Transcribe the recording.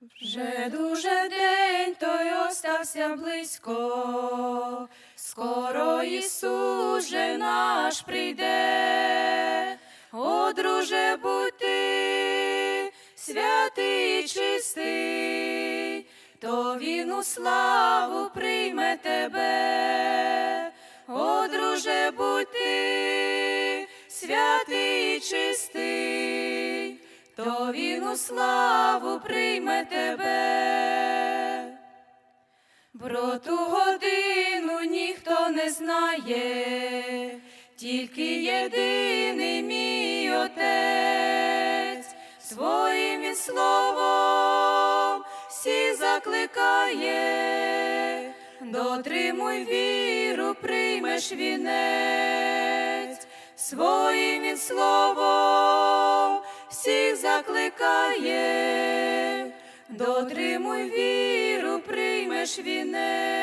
Вже дуже день той остався близько, скоро Ісус же наш прийде, О, друже, будь ти, святий і чистий, то він у славу прийме тебе, О, друже, будь ти, то він у славу прийме тебе. Про ту годину ніхто не знає, тільки єдиний мій отець, своїм він словом всі закликає, дотримуй віру, приймеш вінець, своїм він словом закликає, дотримуй віру, приймеш вінець.